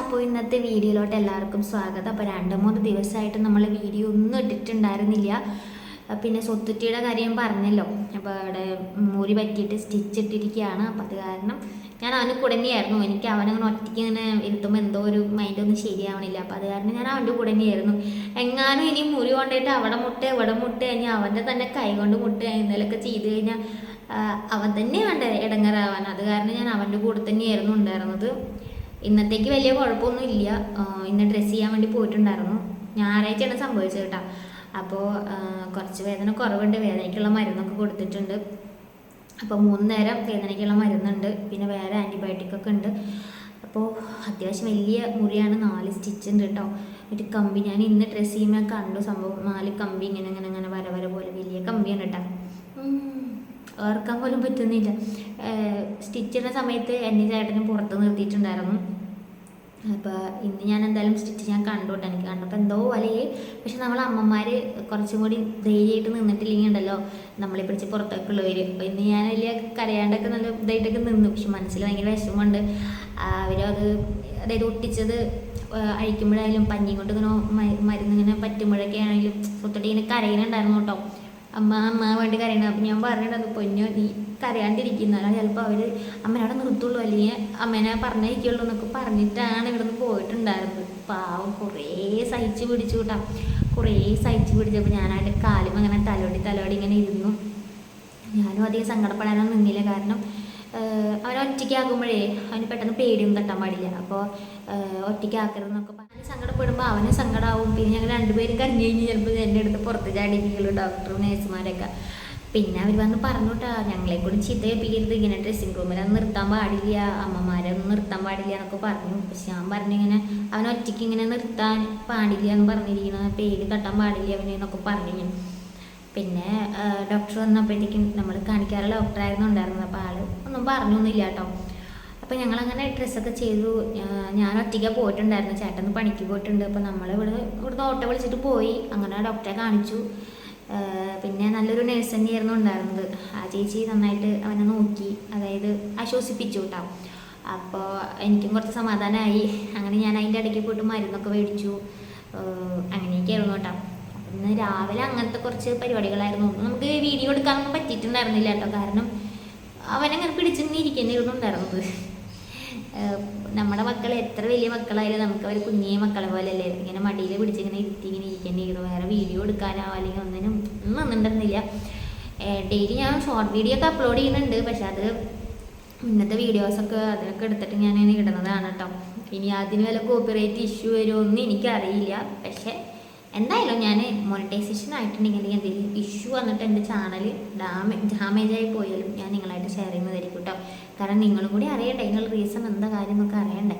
അപ്പോൾ ഇന്നത്തെ വീഡിയോയിലോട്ട് എല്ലാവർക്കും സ്വാഗതം. അപ്പോൾ രണ്ട് മൂന്ന് ദിവസമായിട്ട് നമ്മൾ വീഡിയോ ഒന്നും ഇട്ടിട്ടുണ്ടായിരുന്നില്ല. പിന്നെ സ്വത്തുറ്റിയുടെ കാര്യം പറഞ്ഞല്ലോ. അപ്പോൾ അവിടെ മൂരി പറ്റിയിട്ട് സ്റ്റിച്ച് ഇട്ടിരിക്കുകയാണ്. അപ്പോൾ അത് കാരണം ഞാൻ അവന് കൂടെ തന്നെയായിരുന്നു. എനിക്ക് അവനങ്ങനെ ഒറ്റയ്ക്ക് ഇങ്ങനെ ഇരുത്തുമ്പോൾ എന്തോ ഒരു മൈൻഡ് ഒന്നും ശരിയാവണില്ല. അപ്പോൾ അത് കാരണം ഞാൻ അവന്റെ കൂടെ തന്നെയായിരുന്നു. എങ്ങാനും ഇനി മുറി കൊണ്ടിട്ട് അവിടെ മുട്ട് ഇവിടെ മുട്ട് ഇനി അവന്റെ തന്നെ കൈ കൊണ്ട് മുട്ട് എന്തെങ്കിലുമൊക്കെ ചെയ്ത് കഴിഞ്ഞാൽ അവൻ തന്നെ വേണ്ട ഇടങ്ങറാവാൻ. അത് കാരണം ഞാൻ അവന്റെ കൂടെ തന്നെയായിരുന്നു ഉണ്ടായിരുന്നത്. ഇന്നത്തേക്ക് വലിയ കുഴപ്പമൊന്നും ഇല്ല ഇന്ന് ഡ്രസ്സ് ചെയ്യാൻ വേണ്ടി പോയിട്ടുണ്ടായിരുന്നു. ഞായറാഴ്ചയാണ് സംഭവിച്ചത് കേട്ടോ. അപ്പോൾ കുറച്ച് വേദന കുറവുണ്ട്. വേദനയ്ക്കുള്ള മരുന്നൊക്കെ കൊടുത്തിട്ടുണ്ട്. അപ്പോൾ മൂന്ന് നേരം വേദനയ്ക്കുള്ള മരുന്നുണ്ട്. പിന്നെ വേറെ ആന്റിബയോട്ടിക് ഒക്കെ ഉണ്ട്. അപ്പോൾ അത്യാവശ്യം വലിയ മുറിയാണ്. നാല് സ്റ്റിച്ച് ഉണ്ട് കേട്ടോ. ഒരു കമ്പി ഞാൻ ഇന്ന് ഡ്രസ്സ് ചെയ്യുമ്പോൾ കണ്ടു. സംഭവം നാല് കമ്പി ഇങ്ങനെ ഇങ്ങനെ ഇങ്ങനെ വര വര പോലെ വലിയ കമ്പിയാണ് കേട്ടോ. ഓർക്കാൻ പോലും പറ്റുന്നില്ല. സ്റ്റിച്ച് ചെയ്യുന്ന സമയത്ത് എന്നെ ചേട്ടനും പുറത്ത് നിർത്തിയിട്ടുണ്ടായിരുന്നു അപ്പോൾ ഇന്ന് ഞാൻ എന്തായാലും സ്റ്റിച്ച് ഞാൻ കണ്ടോട്ടെ എനിക്ക് കണ്ടപ്പോൾ എന്തോ വലയെ പക്ഷെ നമ്മളെ അമ്മമാർ കുറച്ചും കൂടി ധൈര്യമായിട്ട് നിന്നിട്ടില്ലെങ്കിൽ ഉണ്ടല്ലോ. നമ്മളെ പിടിച്ച് പുറത്തൊക്കെ ഉള്ളവർ അപ്പോൾ ഇന്ന് ഞാൻ വലിയ കരയാണ്ടൊക്കെ നല്ല ഇതായിട്ടൊക്കെ നിന്നു. പക്ഷെ മനസ്സിൽ ഭയങ്കര വിഷമമുണ്ട്. അവരത് അതായത് ഒട്ടിച്ചത് അഴിക്കുമ്പോഴായാലും പഞ്ഞി കൊണ്ട് ഇങ്ങനെ മരുന്ന് ഇങ്ങനെ പറ്റുമ്പോഴൊക്കെ ആണെങ്കിലും സ്വത്തോട്ട് ഇങ്ങനെ കരയുന്നുണ്ടായിരുന്നു കേട്ടോ. അമ്മ അമ്മ വേണ്ടി കരയണം അപ്പം ഞാൻ പറഞ്ഞിട്ടത് പൊന്നു നീ കരയാണ്ടിരിക്കുന്നതാണ് ചിലപ്പോൾ അവർ അമ്മനവിടെ നിർത്തുള്ളൂ. അല്ലെങ്കിൽ അമ്മേനെ പറഞ്ഞിരിക്കുള്ളൂ എന്നൊക്കെ പറഞ്ഞിട്ടാണ് ഇവിടുന്ന് പോയിട്ടുണ്ടായിരുന്നത്. പാവം കുറേ സഹിച്ച് പിടിച്ചു കൂട്ടാ. കുറേ സഹിച്ച് പിടിച്ചപ്പോൾ ഞാനായിട്ട് കാലും അങ്ങനെ തലോടി തലോടി ഇങ്ങനെ ഇരുന്നു. ഞാനും അധികം സങ്കടപ്പെടാനൊന്നും നിന്നില്ല. കാരണം അവൻ ഒറ്റയ്ക്കാകുമ്പോഴേ അവന് പെട്ടെന്ന് പേടിയൊന്നും തട്ടാൻ പാടില്ല. അപ്പോൾ ഒറ്റയ്ക്കാക്കരുതെന്നൊക്കെ സങ്കടപ്പെടുമ്പോൾ അവന് സങ്കടമാവും പിന്നെ ഞങ്ങൾ രണ്ടുപേരും കരഞ്ഞു കഴിഞ്ഞ് ചിലപ്പോൾ എന്റെ അടുത്ത് പുറത്ത് ചാടിയിരിക്കുള്ളൂ ഡോക്ടറും നേഴ്സുമാരൊക്കെ പിന്നെ അവർ വന്ന് പറഞ്ഞോട്ടാ ഞങ്ങളെ കൂടി ചീത്ത ഏൽപ്പിക്കരുത്. ഇങ്ങനെ ഡ്രസ്സിങ് റൂമിലൊന്നും നിർത്താൻ പാടില്ല. അമ്മമാരൊന്നും നിർത്താൻ പാടില്ല എന്നൊക്കെ പറഞ്ഞു. പക്ഷെ ഞാൻ പറഞ്ഞു ഇങ്ങനെ അവൻ ഒറ്റയ്ക്ക് ഇങ്ങനെ നിർത്താൻ പാടില്ല എന്ന് പറഞ്ഞിരിക്കണം പേര് കട്ടാൻ പാടില്ല അവനെന്നൊക്കെ പറഞ്ഞു ഞാൻ പിന്നെ ഡോക്ടർ വന്നപ്പോഴത്തേക്കും നമ്മൾ കാണിക്കാറുള്ള ഡോക്ടറായിരുന്നു ഉണ്ടായിരുന്നത്. അപ്പോൾ ആൾ ഒന്നും പറഞ്ഞൊന്നുമില്ല കേട്ടോ അപ്പോൾ ഞങ്ങളങ്ങനെ ഡ്രസ്സൊക്കെ ചെയ്തു. ഞാൻ ഒറ്റയ്ക്ക് പോയിട്ടുണ്ടായിരുന്നു. ചേട്ടൻ പണിക്ക് പോയിട്ടുണ്ട്. അപ്പോൾ നമ്മൾ ഇവിടെ ഇവിടുന്ന് ഓട്ടോ വിളിച്ചിട്ട് പോയി. അങ്ങനെ ഡോക്ടറെ കാണിച്ചു. പിന്നെ നല്ലൊരു നേഴ്സ് തന്നെയായിരുന്നു ഉണ്ടായിരുന്നത്. ആ ചേച്ചി നന്നായിട്ട് അവനെ നോക്കി. അതായത് ആശ്വസിപ്പിച്ചു കേട്ടോ അപ്പോൾ എനിക്കും കുറച്ച് സമാധാനമായി അങ്ങനെ ഞാൻ അതിന്റെ ഇടയ്ക്ക് പോയിട്ട് മരുന്നൊക്കെ മേടിച്ചു. അങ്ങനെയൊക്കെയായിരുന്നു കേട്ടോ. ഇന്ന് രാവിലെ അങ്ങനത്തെ കുറച്ച് പരിപാടികളായിരുന്നു. നമുക്ക് വീഡിയോ എടുക്കാനൊന്നും പറ്റിയിട്ടുണ്ടായിരുന്നില്ല കേട്ടോ. കാരണം അവനങ്ങനെ ഉണ്ടായിരുന്നത്. ഏഹ് നമ്മുടെ മക്കൾ എത്ര വലിയ മക്കളായാലും നമുക്ക് അവർ കുഞ്ഞേ മക്കളെ പോലെ അല്ലേ ഇങ്ങനെ മടിയിൽ പിടിച്ചിങ്ങനെ ഇരുത്തി ഇങ്ങനെ ഇരിക്കേണ്ടിയിരുന്നു വേറെ വീഡിയോ എടുക്കാനോ അല്ലെങ്കിൽ ഒന്നിനും ഒന്നും ഒന്നുണ്ടെന്നില്ല ഡെയിലി ഞാൻ ഷോർട്ട് വീഡിയോ ഒക്കെ അപ്ലോഡ് ചെയ്യുന്നുണ്ട്. പക്ഷെ അത് ഇന്നത്തെ വീഡിയോസൊക്കെ അതിനൊക്കെ എടുത്തിട്ട് ഞാൻ ഇടുന്നതാണ് കേട്ടോ ഇനി അതിന് വല്ല കോപ്പിറൈറ്റ് ഇഷ്യൂ വരുമോ ഒന്നും എനിക്കറിയില്ല. പക്ഷെ എന്തായാലും ഞാൻ മോണിറ്റൈസേഷൻ ആയിട്ടുണ്ടെങ്കിൽ എന്തെങ്കിലും ഇഷ്യൂ വന്നിട്ട് എന്റെ ചാനൽ ഡാമേ ഡാമേജ് ആയി പോയാലും ഞാൻ നിങ്ങളായിട്ട് ഷെയർ ചെയ്യുന്നതായിരിക്കും കേട്ടോ കാരണം നിങ്ങളും കൂടി അറിയട്ടെ നിങ്ങൾ റീസൺ എന്താ കാര്യം എന്നൊക്കെ അറിയണ്ടേ.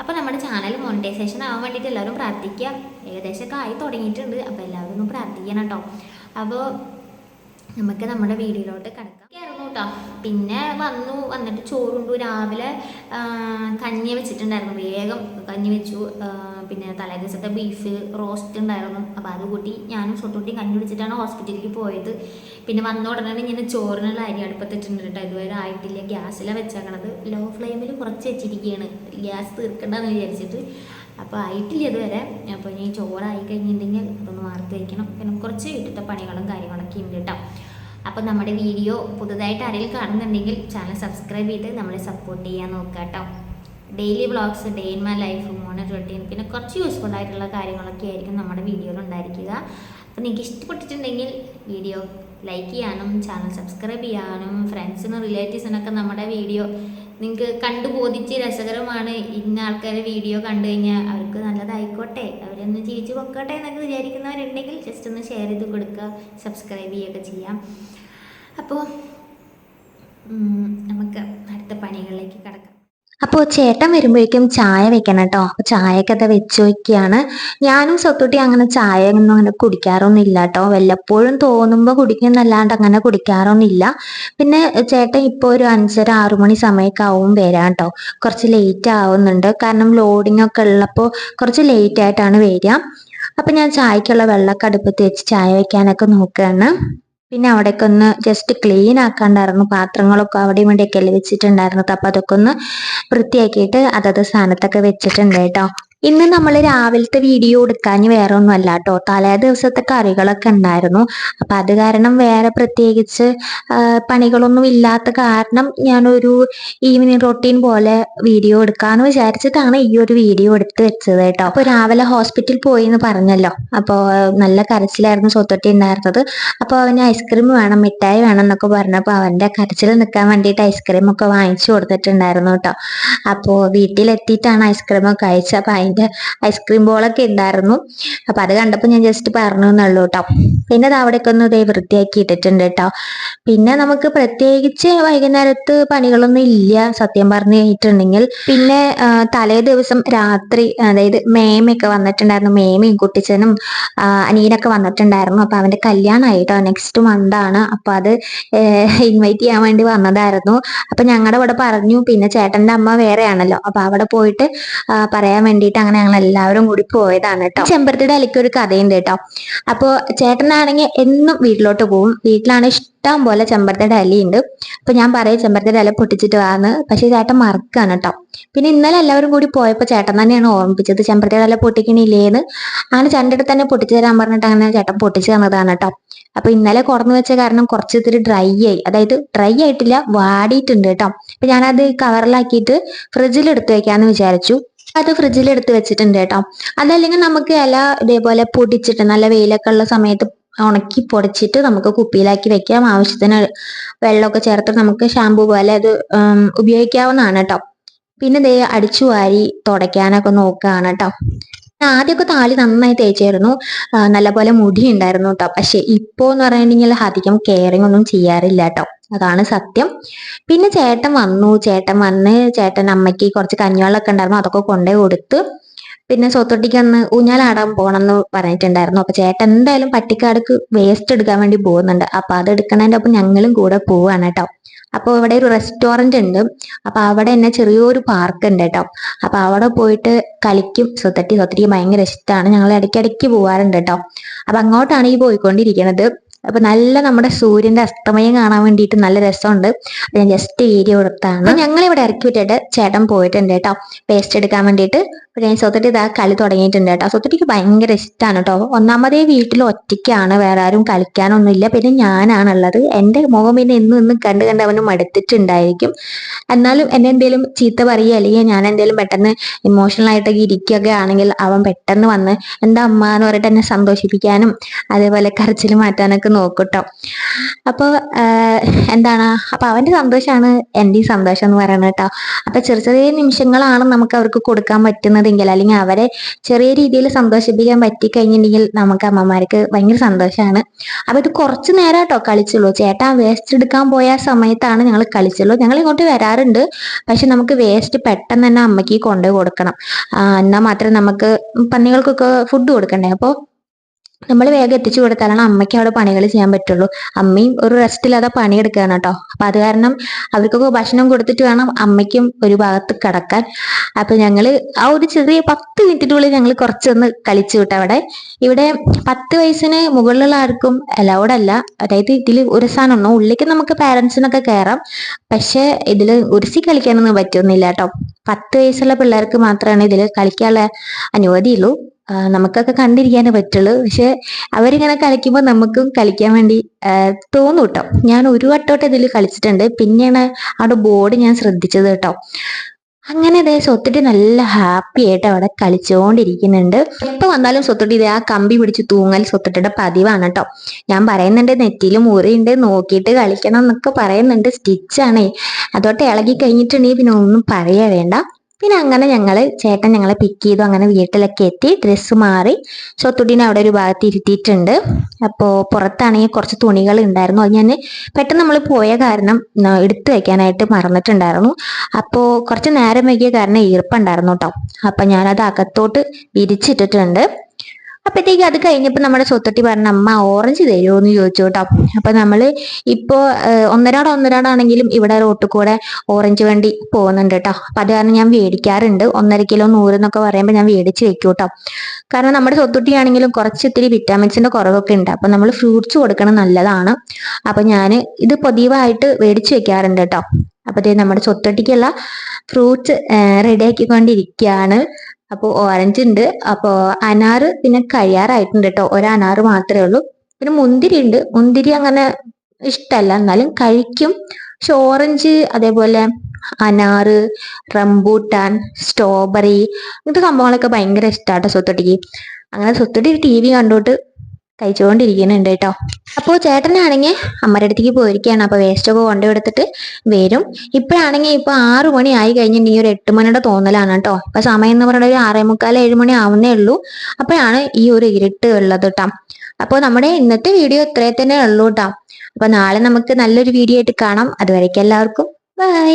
അപ്പോൾ നമ്മുടെ ചാനൽ മോണിറ്റൈസേഷൻ ആവാൻ വേണ്ടിയിട്ട് എല്ലാവരും പ്രാർത്ഥിക്കുക ഏകദേശമൊക്കെ ആയി തുടങ്ങിയിട്ടുണ്ട്. അപ്പോൾ എല്ലാവരും ഒന്ന് പ്രാർത്ഥിക്കണം കേട്ടോ അപ്പോൾ നമുക്ക് നമ്മുടെ വീഡിയോയിലോട്ട് കിടക്കാം. കയറുന്നു കേട്ടോ പിന്നെ വന്നു വന്നിട്ട് ചോറുണ്ടു. രാവിലെ കഞ്ഞി വെച്ചിട്ടുണ്ടായിരുന്നു. വേഗം കഞ്ഞി വെച്ചു. പിന്നെ തലേ ദിവസത്തെ ബീഫ് റോസ്റ്റ് ഉണ്ടായിരുന്നു. അപ്പോൾ അത് കൂട്ടി ഞാനും സ്വട്ടുകൂട്ടി കഞ്ഞി കുടിച്ചിട്ടാണ് ഹോസ്പിറ്റലിലേക്ക് പോയത്. പിന്നെ വന്ന ഉടനെ ഇങ്ങനെ ചോറിനുള്ള അരി അടുപ്പത്തിട്ടുണ്ട് ഇതുവരെ ആയിട്ടില്ല. ഗ്യാസിലാണ് വെച്ചേക്കണത്. ലോ ഫ്ലെയിമിൽ കുറച്ച് വെച്ചിരിക്കുകയാണ് ഗ്യാസ് തീർക്കണ്ടെന്ന് വിചാരിച്ചിട്ട്. അപ്പോൾ ആയിട്ടില്ല ഇതുവരെ. അപ്പോൾ ഇനി ചോറായി കഴിഞ്ഞിട്ടുണ്ടെങ്കിൽ അതൊന്ന് വാർത്ത് വയ്ക്കണം പിന്നെ കുറച്ച് വീട്ടിലത്തെ പണികളും കാര്യങ്ങളൊക്കെ ഉണ്ട് കേട്ടോ. അപ്പോൾ നമ്മുടെ വീഡിയോ പുതുതായിട്ട് ആരെങ്കിലും കാണുന്നുണ്ടെങ്കിൽ ചാനൽ സബ്സ്ക്രൈബ് ചെയ്ത് നമ്മളെ സപ്പോർട്ട് ചെയ്യാൻ നോക്കാം കേട്ടോ. Daily vlogs day in my life morning routine പിന്നെ കുറച്ച് യൂസ്ഫുൾ ആയിട്ടുള്ള കാര്യങ്ങളൊക്കെ ആയിരിക്കും നമ്മുടെ വീഡിയോയിൽ ഉണ്ടായിരിക്കുക. അപ്പോൾ നിങ്ങൾക്ക് ഇഷ്ടപ്പെട്ടിട്ടുണ്ടെങ്കിൽ വീഡിയോ ലൈക്ക് ചെയ്യാനും ചാനൽ സബ്സ്ക്രൈബ് ചെയ്യാനും ഫ്രണ്ട്സിനും റിലേറ്റീവ്സിനൊക്കെ നമ്മുടെ വീഡിയോ നിങ്ങൾക്ക് കണ്ടു ബോധിച്ച് രസകരമാണ് ഇന്ന ആൾക്കാരെ വീഡിയോ കണ്ടു കഴിഞ്ഞാൽ അവർക്ക് നല്ലതായിക്കോട്ടെ. അവരൊന്ന് ജീവിച്ച് പൊക്കോട്ടെ എന്നൊക്കെ വിചാരിക്കുന്നവരുണ്ടെങ്കിൽ ജസ്റ്റ് ഒന്ന് ഷെയർ ചെയ്ത് കൊടുക്കുക സബ്സ്ക്രൈബ് ചെയ്യുകയൊക്കെ ചെയ്യാം. അപ്പോൾ നമുക്ക് അടുത്ത പണികളിലേക്ക് കിടക്കാം. അപ്പോൾ ചേട്ടൻ വരുമ്പോഴേക്കും ചായ വെക്കണം കേട്ടോ. അപ്പോൾ ചായയൊക്കെ അത് വെച്ച് വയ്ക്കുകയാണ് ഞാനും സ്വത്തുട്ടി അങ്ങനെ ചായ ഒന്നും അങ്ങനെ കുടിക്കാറൊന്നും ഇല്ല കേട്ടോ. വല്ലപ്പോഴും തോന്നുമ്പോൾ കുടിക്കുന്നല്ലാണ്ട് അങ്ങനെ കുടിക്കാറൊന്നും ഇല്ല പിന്നെ ചേട്ടൻ ഇപ്പോൾ ഒരു അഞ്ചര ആറു മണി സമയമൊക്കെ ആവും വരാം കേട്ടോ. കുറച്ച് ലേറ്റ് ആവുന്നുണ്ട്. കാരണം ലോഡിംഗ് ഒക്കെ ഉള്ളപ്പോൾ കുറച്ച് ലേറ്റ് ആയിട്ടാണ് വരിക. അപ്പം ഞാൻ ചായക്കുള്ള വെള്ളമൊക്കെ അടുപ്പത്ത് വെച്ച് ചായ വെക്കാനൊക്കെ നോക്കുകയാണ്. പിന്നെ അവിടേക്ക് ഒന്ന് ജസ്റ്റ് ക്ലീൻ ആക്കാണ്ടായിരുന്നു. പാത്രങ്ങളൊക്കെ അവിടെയും ഇവിടെയൊക്കെ അല്ലേ വെച്ചിട്ടുണ്ടായിരുന്നത്. അപ്പൊ അതൊക്കെ ഒന്ന് വൃത്തിയാക്കിയിട്ട് അതത് സ്ഥാനത്തൊക്കെ വെച്ചിട്ടുണ്ട് കേട്ടോ. ഇന്ന് നമ്മൾ രാവിലത്തെ വീഡിയോ എടുക്കാൻ വേറെ ഒന്നും അല്ല കേട്ടോ തലേ ദിവസത്തെ കറികളൊക്കെ ഉണ്ടായിരുന്നു. അപ്പൊ അത് കാരണം വേറെ പ്രത്യേകിച്ച് പണികളൊന്നും ഇല്ലാത്ത കാരണം ഞാനൊരു ഈവനിങ് റൊട്ടീൻ പോലെ വീഡിയോ എടുക്കാന്ന് വിചാരിച്ചിട്ടാണ് ഈ ഒരു വീഡിയോ എടുത്ത് വെച്ചത് കേട്ടോ അപ്പൊ രാവിലെ ഹോസ്പിറ്റലിൽ പോയി എന്ന് പറഞ്ഞല്ലോ. അപ്പോൾ നല്ല കരച്ചിലായിരുന്നു സ്വത്തൊട്ടി ഉണ്ടായിരുന്നത്. അപ്പോൾ അവന് ഐസ്ക്രീം വേണം മിഠായി വേണം എന്നൊക്കെ പറഞ്ഞപ്പോൾ അവന്റെ കരച്ചിൽ നിൽക്കാൻ വേണ്ടിയിട്ട് ഐസ്ക്രീം ഒക്കെ വാങ്ങിച്ചു കൊടുത്തിട്ടുണ്ടായിരുന്നു കേട്ടോ അപ്പോൾ വീട്ടിലെത്തിയിട്ടാണ് ഐസ്ക്രീം ഒക്കെ കഴിച്ചത്. അപ്പോൾ അതിന്റെ ഐസ്ക്രീം ബോളൊക്കെ ഉണ്ടായിരുന്നു അപ്പോൾ അത് കണ്ടപ്പോൾ ഞാൻ ജസ്റ്റ് പറഞ്ഞു എന്നുള്ളൂ കേട്ടോ പിന്നെ അത് അവിടെയൊക്കെ ഒന്ന് ഇതേ വൃത്തിയാക്കി ഇട്ടിട്ടുണ്ട് കേട്ടോ പിന്നെ നമുക്ക് പ്രത്യേകിച്ച് വൈകുന്നേരത്ത് പണികളൊന്നും ഇല്ല സത്യം പറഞ്ഞു കഴിഞ്ഞിട്ടുണ്ടെങ്കിൽ പിന്നെ തലേ ദിവസം രാത്രി അതായത് മേമയൊക്കെ വന്നിട്ടുണ്ടായിരുന്നു. മേമയും കുട്ടിച്ചനും അനിയനൊക്കെ വന്നിട്ടുണ്ടായിരുന്നു. അപ്പൊ അവന്റെ കല്യാണമായിട്ടോ നെക്സ്റ്റ് മന്ത് ആണ്. അപ്പൊ അത് ഇൻവൈറ്റ് ചെയ്യാൻ വേണ്ടി വന്നതായിരുന്നു. അപ്പൊ ഞങ്ങളുടെ ഇവിടെ പറഞ്ഞു പിന്നെ ചേട്ടന്റെ അമ്മ വേറെയാണല്ലോ. അപ്പൊ അവിടെ പോയിട്ട് പറയാൻ വേണ്ടിയിട്ട് അങ്ങനെ ഞങ്ങൾ എല്ലാവരും കൂടി പോയതാണ് കേട്ടോ ചെമ്പരത്തിയുടെ അലിക്ക് ഒരു കഥയുണ്ട് കേട്ടോ അപ്പോ ചേട്ടനാണെങ്കിൽ എന്നും വീട്ടിലോട്ട് പോകും. വീട്ടിലാണ് ഇഷ്ടം പോലെ ചെമ്പരത്തിയുടെ അലിയുണ്ട് അപ്പൊ ഞാൻ പറയും ചെമ്പരത്തിയുടെ ഇല പൊട്ടിച്ചിട്ട് വാന്ന്. പക്ഷെ ചേട്ടൻ മറക്കാണ് കേട്ടോ പിന്നെ ഇന്നലെ എല്ലാവരും കൂടി പോയപ്പോ ചേട്ടൻ തന്നെയാണ് ഓർമ്മിപ്പിച്ചത് ചെമ്പരത്തിയുടെ ഇല പൊട്ടിക്കണില്ലേന്ന്. അങ്ങനെ ചേട്ടന്റെ തന്നെ പൊട്ടിച്ചു തരാൻ പറഞ്ഞിട്ട് അങ്ങനെ ചേട്ടൻ പൊട്ടിച്ചു തന്നതാണ് കേട്ടോ അപ്പൊ ഇന്നലെ കുറഞ്ഞു വെച്ച കാരണം കുറച്ച് ഇത്തിരി ഡ്രൈ ആയി. അതായത് ഡ്രൈ ആയിട്ടില്ല വാടിയിട്ടുണ്ട് കേട്ടോ അപ്പൊ ഞാനത് കവറിലാക്കിയിട്ട് ഫ്രിഡ്ജിൽ എടുത്തു വെക്കാന്ന് വിചാരിച്ചു. അത് ഫ്രിഡ്ജിൽ എടുത്ത് വെച്ചിട്ടുണ്ട് കേട്ടോ. അതല്ലെങ്കിൽ നമുക്ക് ഇല ഇതേപോലെ പൊടിച്ചിട്ട് നല്ല വെയിലൊക്കെ ഉള്ള സമയത്ത് ഉണക്കി പൊടിച്ചിട്ട് നമുക്ക് കുപ്പിയിലാക്കി വെക്കാം. ആവശ്യത്തിന് വെള്ളമൊക്കെ ചേർത്ത് നമുക്ക് ഷാമ്പു പോലെ അത് ഉപയോഗിക്കാവുന്നതാണ് കേട്ടോ. പിന്നെ ദേ അടിച്ചു വാരി തുടയ്ക്കാനൊക്കെ നോക്കുകയാണ് കേട്ടോ. ആദ്യമൊക്കെ താലി നന്നായി തേച്ചായിരുന്നു. നല്ലപോലെ മുടി ഉണ്ടായിരുന്നു കേട്ടോ. പക്ഷെ ഇപ്പോ എന്ന് പറയുകയാണെങ്കിൽ അധികം കെയറിങ് ഒന്നും ചെയ്യാറില്ല കേട്ടോ. അതാണ് സത്യം. പിന്നെ ചേട്ടൻ വന്നു. ചേട്ടൻ വന്ന് ചേട്ടൻ അമ്മയ്ക്ക് കുറച്ച് കഞ്ഞിവെള്ളമൊക്കെ ഉണ്ടായിരുന്നു. അതൊക്കെ കൊണ്ടേ കൊടുത്ത് പിന്നെ സ്വത്തൊട്ടിക്ക് അന്ന് ഊഞ്ഞാലാടാൻ പോകണമെന്ന് പറഞ്ഞിട്ടുണ്ടായിരുന്നു. അപ്പൊ ചേട്ടൻ എന്തായാലും പട്ടിക്കാടക്ക് വേസ്റ്റ് എടുക്കാൻ വേണ്ടി പോകുന്നുണ്ട്. അപ്പൊ അത് എടുക്കണതിന്റെ ഒപ്പം ഞങ്ങളും കൂടെ പോവാണ് കേട്ടോ. അപ്പൊ ഇവിടെ ഒരു റെസ്റ്റോറന്റ് ഉണ്ട്. അപ്പൊ അവിടെ തന്നെ ചെറിയൊരു പാർക്ക് ഉണ്ട് കേട്ടോ. അപ്പൊ അവിടെ പോയിട്ട് കളിക്കും. സ്വത്തട്ടി സ്വത്തട്ടി ഭയങ്കര ഇഷ്ടമാണ് ഞങ്ങൾ ഇടയ്ക്കിടയ്ക്ക് പോവാറുണ്ട് കേട്ടോ. അപ്പൊ അങ്ങോട്ടാണ് ഈ പോയിക്കൊണ്ടിരിക്കുന്നത് അപ്പൊ നല്ല നമ്മുടെ സൂര്യന്റെ അസ്തമയം കാണാൻ വേണ്ടിയിട്ട് നല്ല രസമുണ്ട്. ഞാൻ ജസ്റ്റ് വീഡിയോ എടുത്താണ്. ഞങ്ങൾ ഇവിടെ ഇറക്കി വിട്ടിട്ട് ചേട്ടൻ പോയിട്ടുണ്ട് കേട്ടോ. പേസ്റ്റ് എടുക്കാൻ വേണ്ടിയിട്ട്. അപ്പൊ ഞാൻ സ്വത്തട്ടി ഇതാ കളി തുടങ്ങിയിട്ടുണ്ട് കേട്ടോ. സ്വത്തട്ടിക്ക് ഭയങ്കര ഇഷ്ടമാണ് കേട്ടോ. ഒന്നാമതേ വീട്ടിൽ ഒറ്റയ്ക്കാണ് വേറെ ആരും കളിക്കാനൊന്നുമില്ല. പിന്നെ ഞാനാണുള്ളത്. എന്റെ മുഖം പിന്നെ എന്നും എന്നും കണ്ട് കണ്ട് അവന് മടുത്തിട്ടുണ്ടായിരിക്കും. എന്നാലും എന്നെ എന്തെങ്കിലും ചീത്ത പറയുക അല്ലെങ്കിൽ ഞാൻ എന്തെങ്കിലും പെട്ടെന്ന് ഇമോഷണൽ ആയിട്ടൊക്കെ ഇരിക്കുകയൊക്കെ ആണെങ്കിൽ അവൻ പെട്ടെന്ന് വന്ന് എന്താ അമ്മ? എന്ന് പറഞ്ഞിട്ട് എന്നെ സന്തോഷിപ്പിക്കാനും അതേപോലെ കരച്ചിൽ മാറ്റാനൊക്കെ നോക്കട്ടോ അപ്പോൾ എന്താണ്? അപ്പൊ അവന്റെ സന്തോഷമാണ് എന്റെയും സന്തോഷം എന്ന് പറയുന്നത് കേട്ടോ. അപ്പൊ ചെറിയ ചെറിയ നിമിഷങ്ങളാണ് നമുക്ക് അവർക്ക് കൊടുക്കാൻ പറ്റുന്നതെങ്കിൽ അല്ലെങ്കിൽ അവരെ ചെറിയ രീതിയിൽ സന്തോഷിപ്പിക്കാൻ പറ്റിക്കഴിഞ്ഞിട്ടുണ്ടെങ്കിൽ നമുക്ക് അമ്മമാർക്ക് ഭയങ്കര സന്തോഷമാണ് അപ്പൊ ഇത് കുറച്ച് നേരം കേട്ടോ കളിച്ചുള്ളൂ. ചേട്ടാ വേസ്റ്റ് എടുക്കാൻ പോയ സമയത്താണ് ഞങ്ങൾ കളിച്ചുള്ളൂ. ഞങ്ങൾ ഇങ്ങോട്ട് വരാറുണ്ട്. പക്ഷെ നമുക്ക് വേസ്റ്റ് പെട്ടെന്ന് തന്നെ അമ്മയ്ക്ക് കൊണ്ടുപോയി കൊടുക്കണം. എന്നാൽ മാത്രമേ നമുക്ക് പന്നികൾക്കൊക്കെ ഫുഡ് കൊടുക്കണ്ടേ? അപ്പോൾ നമ്മൾ വേഗം എത്തിച്ചു കൊടുത്താലാണ് അമ്മയ്ക്ക് അവിടെ പണികൾ ചെയ്യാൻ പറ്റുള്ളൂ. അമ്മയും ഒരു റെസ്റ്റില്ലാതെ പണിയെടുക്കുകയാണ് കേട്ടോ. അപ്പൊ അത് കാരണം അവർക്കൊക്കെ ഭക്ഷണം കൊടുത്തിട്ട് വേണം അമ്മയ്ക്കും ഒരു ഭാഗത്ത് കിടക്കാൻ. അപ്പൊ ഞങ്ങൾ ആ ഒരു ചെറിയ പത്ത് മിനിറ്റിനുള്ളിൽ ഞങ്ങൾ കുറച്ചൊന്ന് കളിച്ചു വിട്ടു അവിടെ. ഇവിടെ പത്ത് വയസ്സിന് മുകളിലുള്ള ആർക്കും അലൗഡ് അല്ല. അതായത് ഇതിൽ ഉരസാനൊന്നും ഉള്ളിലേക്ക് നമുക്ക് പാരന്റ്സിനൊക്കെ കയറാം പക്ഷെ ഇതിൽ ഉരുസി കളിക്കാനൊന്നും പറ്റുന്നില്ല കേട്ടോ. പത്ത് വയസ്സുള്ള പിള്ളേർക്ക് മാത്രമാണ് ഇതിൽ കളിക്കാനുള്ള അനുമതിയുള്ളൂ നമുക്കൊക്കെ കണ്ടിരിക്കാനേ പറ്റുള്ളൂ. പക്ഷെ അവരിങ്ങനെ കളിക്കുമ്പോൾ നമുക്കും കളിക്കാൻ വേണ്ടി തോന്നും കേട്ടോ ഞാൻ ഒരു വട്ടോട്ട് ഇതിൽ കളിച്ചിട്ടുണ്ട്. പിന്നെയാണ് അവിടെ ബോർഡ് ഞാൻ ശ്രദ്ധിച്ചത് കേട്ടോ അങ്ങനെ അതേ സ്വത്തുട്ടി നല്ല ഹാപ്പി ആയിട്ട് അവിടെ കളിച്ചുകൊണ്ടിരിക്കുന്നുണ്ട് എപ്പോ വന്നാലും സ്വത്തുട്ടി ഇതേ ആ കമ്പി പിടിച്ച് തൂങ്ങൽ സ്വത്തുട്ടിയുടെ പതിവാണ് കേട്ടോ ഞാൻ പറയുന്നുണ്ട് നെറ്റിയിൽ മുറിയുണ്ട് നോക്കിയിട്ട് കളിക്കണം എന്നൊക്കെ പറയുന്നുണ്ട്. സ്റ്റിച്ചാണേ. അതോട്ട് ഇളകി കഴിഞ്ഞിട്ടുണ്ടെങ്കിൽ പിന്നെ ഒന്നും പറയാ വേണ്ട. പിന്നെ അങ്ങനെ ഞങ്ങൾ ചേട്ടൻ ഞങ്ങളെ പിക്ക് ചെയ്തു. അങ്ങനെ വീട്ടിലൊക്കെ എത്തി. ഡ്രസ്സ് മാറി. സ്വത്തുട്ടീനെ അവിടെ ഒരു ഭാഗത്ത് ഇരുത്തിയിട്ടുണ്ട്. അപ്പോ പുറത്താണെങ്കിൽ കുറച്ച് തുണികൾ ഉണ്ടായിരുന്നു. അത് ഞാൻ പെട്ടെന്ന് നമ്മൾ പോയ കാരണം എടുത്തു വെക്കാനായിട്ട് മറന്നിട്ടുണ്ടായിരുന്നു. അപ്പോ കുറച്ച് നേരം വൈകിയ കാരണം ഈർപ്പുണ്ടായിരുന്നു കേട്ടോ അപ്പൊ ഞാനത് അകത്തോട്ട് വിരിച്ചിട്ടിട്ടുണ്ട്. അപ്പോഴത്തേക്ക് അത് കഴിഞ്ഞപ്പോൾ നമ്മുടെ സ്വത്തൊട്ടി പറഞ്ഞ അമ്മ ഓറഞ്ച് തരുമോ എന്ന് ചോദിച്ചു കേട്ടോ. അപ്പൊ നമ്മൾ ഇപ്പോ ഒന്നരാട് ഒന്നരാട ഒന്നരാടാണെങ്കിലും ഇവിടെ റോട്ടിൽ കൂടെ ഓറഞ്ച് വണ്ടി പോകുന്നുണ്ട് കേട്ടോ. അപ്പൊ അത് കാരണം ഞാൻ മേടിക്കാറുണ്ട് ഒന്നര കിലോ നൂറ് എന്നൊക്കെ പറയുമ്പോൾ ഞാൻ മേടിച്ച് വെക്കും കേട്ടോ. കാരണം നമ്മുടെ സ്വത്തുട്ടിയാണെങ്കിലും കുറച്ച് ഇത്തിരി വിറ്റാമിൻസിന്റെ കുറവൊക്കെ ഉണ്ട്. അപ്പൊ നമ്മൾ ഫ്രൂട്ട്സ് കൊടുക്കണം നല്ലതാണ്. അപ്പൊ ഞാൻ ഇത് പതിവായിട്ട് മേടിച്ച് വെക്കാറുണ്ട് കേട്ടോ. അപ്പത്തേ നമ്മുടെ സ്വത്തൊട്ടിക്കുള്ള ഫ്രൂട്ട്സ് റെഡി ആക്കിക്കൊണ്ടിരിക്കുകയാണ് അപ്പോൾ ഓറഞ്ച് ഉണ്ട് അപ്പോൾ അനാറ് പിന്നെ കഴിയാറായിട്ടുണ്ട് കേട്ടോ ഒരു മാത്രമേ ഉള്ളൂ. പിന്നെ മുന്തിരി ഉണ്ട് മുന്തിരി അങ്ങനെ ഇഷ്ടമല്ല എന്നാലും കഴിക്കും. പക്ഷെ ഓറഞ്ച് അതേപോലെ അനാറ് റംബൂട്ടാൻ സ്ട്രോബെറി ഇങ്ങനത്തെ സംഭവങ്ങളൊക്കെ ഭയങ്കര ഇഷ്ടമാട്ടോ സ്വത്തൊട്ടിക്ക്. അങ്ങനെ സ്വത്തൊട്ടി ടി വി കണ്ടോട്ട് കഴിച്ചുകൊണ്ടിരിക്കുന്നുണ്ട് കേട്ടോ. അപ്പോൾ ചേട്ടനാണെങ്കിൽ അമ്മയുടെ അടുത്തേക്ക് പോയിരിക്കുകയാണ്. അപ്പോൾ വേസ്റ്റൊക്കെ കൊണ്ടുകൊടുത്തിട്ട് വരും. ഇപ്പോഴാണെങ്കിൽ ഇപ്പോൾ ആറ് മണി ആയി കഴിഞ്ഞിട്ടുണ്ടെങ്കിൽ ഒരു എട്ട് മണിയുടെ തോന്നലാണ് കേട്ടോ. അപ്പോൾ സമയം എന്ന് പറയുന്നത് ഒരു ആറേ മുക്കാൽ ഏഴ് മണി ആവുന്നേ ഉള്ളൂ. അപ്പോഴാണ് ഈ ഒരു ഇരുട്ട് ഉള്ളത് കേട്ടോ. അപ്പോൾ നമ്മുടെ ഇന്നത്തെ വീഡിയോ ഇത്രേ തന്നെ ഉള്ളൂ കേട്ടോ. അപ്പോൾ നാളെ നമുക്ക് നല്ലൊരു വീഡിയോ ആയിട്ട് കാണാം. അതുവരേക്കും എല്ലാവർക്കും. ബൈ